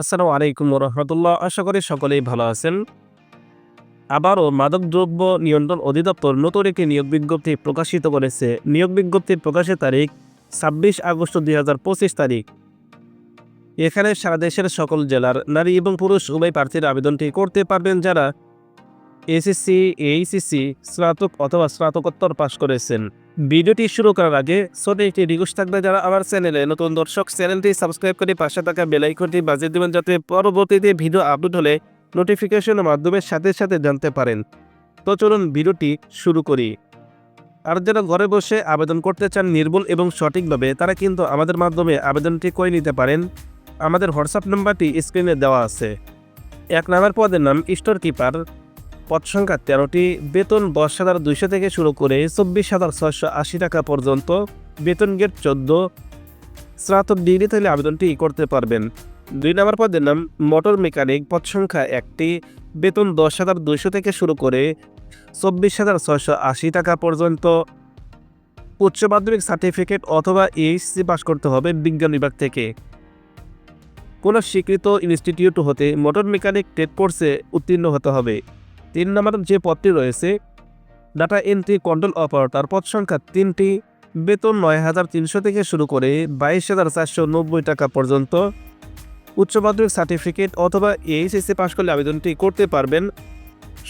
আসসালামু আলাইকুম রহমতুল্লাহ আশা করি সকলেই ভালো আছেন। আবারও মাদকদ্রব্য নিয়ন্ত্রণ অধিদপ্তর নতুন একটি নিয়োগ বিজ্ঞপ্তি প্রকাশিত করেছে। নিয়োগ বিজ্ঞপ্তির প্রকাশের তারিখ ছাব্বিশ আগস্ট দুই হাজার পঁচিশ তারিখ। এখানে সারা দেশের সকল জেলার নারী এবং পুরুষ উভয় প্রার্থীর আবেদনটি করতে পারবেন যারা এসএসসি, এইচএসসি, স্নাতক অথবা স্নাতকোত্তর পাশ করেছেন। ভিডিওটি শুরু করার আগে ছোট একটি রিকোয়েস্ট থাকবে যারা আমার চ্যানেলে নতুন দর্শক চ্যানেলটি সাবস্ক্রাইব করে পাশে থাকা বেলাইকনটি বাজিয়ে দেবেন যাতে পরবর্তীতে ভিডিও আপলোড হলে নোটিফিকেশনের মাধ্যমে সাথে সাথে জানতে পারেন। তো চলুন ভিডিওটি শুরু করি। আর যারা ঘরে বসে আবেদন করতে চান নির্ভুল এবং সঠিকভাবে, তারা কিন্তু আমাদের মাধ্যমে আবেদনটি করে নিতে পারেন। আমাদের হোয়াটসঅ্যাপ নাম্বারটি স্ক্রিনে দেওয়া আছে। এক নাম্বার পদের নাম স্টোর কিপার পদ সংখ্যা তেরোটি। বেতন দশ হাজার দুইশো থেকে শুরু করে চব্বিশ হাজার ছয়শো আশি টাকা পর্যন্ত। বেতন গেট চোদ্দ। স্নাতক ডিগ্রি থাকলে আবেদনটি করতে পারবেন। দুই নম্বর পদের নাম মোটর মেকানিক, পদ সংখ্যা একটি। বেতন দশ হাজার দুইশো থেকে শুরু করে চব্বিশ হাজার ছয়শো আশি টাকা পর্যন্ত। উচ্চ মাধ্যমিক সার্টিফিকেট অথবা এইচসি পাস করতে হবে বিজ্ঞান বিভাগ থেকে। কোনো স্বীকৃত ইনস্টিটিউট হতে মোটর মেকানিক টেট কোর্সে উত্তীর্ণ হতে হবে। তিন নম্বর যে পদটি রয়েছে ডাটা এন্ট্রি কন্ট্রোল অপারেটর পদ সংখ্যা তিনটি, বেতন নয় হাজার তিনশো থেকে শুরু করে বাইশ হাজার চারশো নব্বই টাকা পর্যন্ত। উচ্চ মাধ্যমিক সার্টিফিকেট অথবা এইচএসসি পাশ করলে আবেদনটি করতে পারবেন।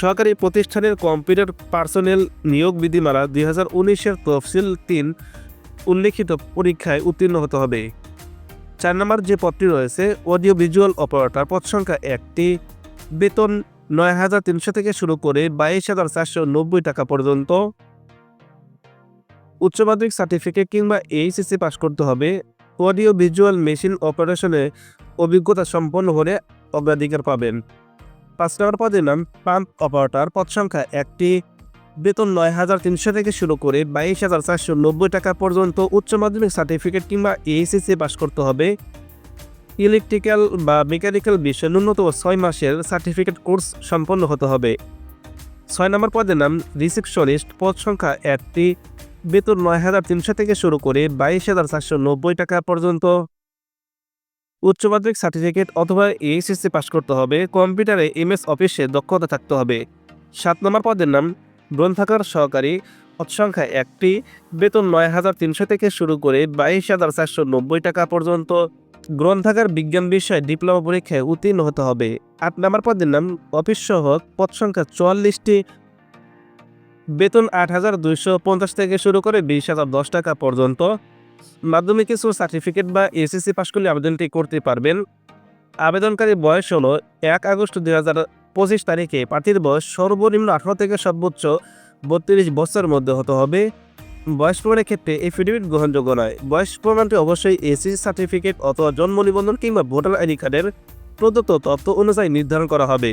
সরকারি প্রতিষ্ঠানের কম্পিউটার পার্সোনেল নিয়োগ বিধিমালা দুই হাজার উনিশের তফসিল তিন উল্লেখিত পরীক্ষায় উত্তীর্ণ হতে হবে। চার নম্বর যে পদটি রয়েছে অডিও ভিজুয়াল অপারেটর পদ সংখ্যা একটি, বেতন নয় হাজার তিনশো থেকে শুরু করে বাইশ হাজার চারশো নব্বই টাকা পর্যন্ত। উচ্চ মাধ্যমিক সার্টিফিকেট কিংবা এইচএসসি পাস করতে হবে। অডিও ভিজুয়াল মেশিন অপারেশনে অভিজ্ঞতা সম্পন্ন হলে অগ্রাধিকার পাবেন। পাঁচ নম্বর পদের নাম, পাম্প অপারেটর। পদ সংখ্যা একটি। বেতন নয় হাজার তিনশো থেকে শুরু করে বাইশ হাজার চারশো নব্বই টাকা পর্যন্ত উচ্চ মাধ্যমিক সার্টিফিকেট কিংবা এইচএসসি পাস করতে হবে। ইলেকট্রিক্যাল বা মেকানিক্যাল বিষয়ে ন্যূনতম ছয় মাসের সার্টিফিকেট কোর্স সম্পন্ন হতে হবে। ছয় নম্বর পদের নাম রিসেপশনিস্ট। পদ সংখ্যা একটি। বেতন নয় হাজার তিনশো থেকে শুরু করে বাইশ হাজার চারশো নব্বই টাকা পর্যন্ত। উচ্চ মাধ্যমিক সার্টিফিকেট অথবা এইচএসসি পাস করতে হবে। কম্পিউটারে এমএস অফিসে দক্ষতা থাকতে হবে। সাত নম্বর পদের নাম গ্রন্থাগার সহকারী। সংখ্যা একটি। বেতন নয় হাজার তিনশো থেকে শুরু করে বাইশ হাজার চারশো নব্বই টাকা পর্যন্ত। গ্রন্থাগার বিজ্ঞান বিষয়ে ডিপ্লোমা পরীক্ষায় উত্তীর্ণ হতে হবে। আট নম্বর পদের নাম অফিস সহক পদ সংখ্যা চুয়াল্লিশটি। বেতন আট হাজার দুইশো পঞ্চাশ থেকে শুরু করে বিশ হাজার দশ টাকা পর্যন্ত। মাধ্যমিক কিছু সার্টিফিকেট বা এসএসসি পাশ করলে আবেদনটি করতে পারবেন। আবেদনকারী বয়স হলো এক আগস্ট দুই হাজার পঁচিশ তারিখে। প্রার্থীর বয়স সর্বনিম্ন আঠারো থেকে সর্বোচ্চ বত্রিশ বছরের মধ্যে হতে হবে। বয়স প্রমাণের ক্ষেত্রে এফিডেভিট গ্রহণযোগ্য নয়। বয়স প্রমাণটি অবশ্যই এসি সার্টিফিকেট অথবা জন্ম নিবন্ধন কিংবা ভোটার আইডি কার্ডের প্রদত্ত তথ্য অনুযায়ী নির্ধারণ করা হবে।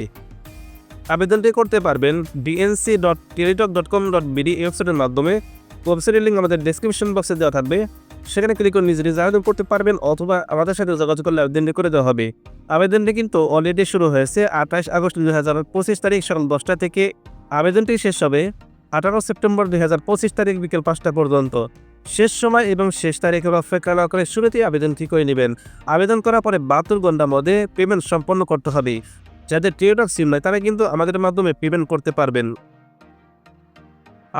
আবেদনটি করতে পারবেন DNC dot Teletalk dot com dot BD ওয়েবসাইটের মাধ্যমে। ওয়েবসাইটের লিঙ্ক আমাদের ডেসক্রিপশন বক্সে দেওয়া থাকবে। সেখানে ক্লিক করে নিজে নিজে আবেদন করতে পারবেন অথবা আমাদের সাথে যোগাযোগ করলে আবেদনটি করে দেওয়া হবে। আবেদনটি কিন্তু অলরেডি শুরু হয়েছে আঠাশ আগস্ট দু হাজার পঁচিশ তারিখ সকাল দশটা থেকে। আবেদনটি শেষ হবে আঠারো সেপ্টেম্বর দুই হাজার পঁচিশ তারিখ বিকেল পাঁচটা পর্যন্ত। শেষ সময় এবং শেষ তারিখের অপেক্ষা না করে শুরুতেই আবেদনটি করে নেবেন। আবেদন করার পরে বাহাত্তর ঘণ্টার মধ্যে পেমেন্ট সম্পন্ন করতে হবে। যাদের টিওটক সিম নয় তারা কিন্তু আমাদের মাধ্যমে পেমেন্ট করতে পারবেন।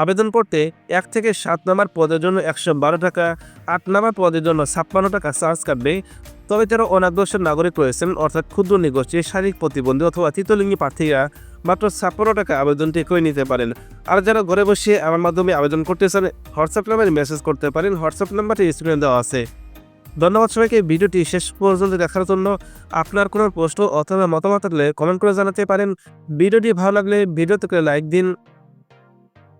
আবেদন করতে এক থেকে সাত নাম্বার পদের জন্য একশো বারো টাকা, আট নাম্বার পদের জন্য ছাপ্পান্ন টাকা চার্জ কাটবে। তবে যারা অনাগ্রসর নাগরিক রয়েছেন, অর্থাৎ ক্ষুদ্র নিগোষ্ঠী, শারীরিক প্রতিবন্ধী অথবা তৃতীয়লিঙ্গী প্রার্থীরা মাত্র ছাপ্পান্ন টাকা আবেদনটি করে নিতে পারেন। আর যারা ঘরে বসে আমার মাধ্যমে আবেদন করতে চান, হোয়াটসঅ্যাপ নাম্বারে মেসেজ করতে পারেন, হোয়াটসঅ্যাপ নাম্বারটি স্ক্রিনে দেওয়া আছে। ধন্যবাদ সবাইকে, ভিডিওটি শেষ পর্যন্ত দেখার জন্য। আপনার কোনো প্রশ্ন অথবা মতামত থাকলে কমেন্ট করে জানাতে পারেন। ভিডিওটি ভালো লাগলে ভিডিওতে লাইক দিন।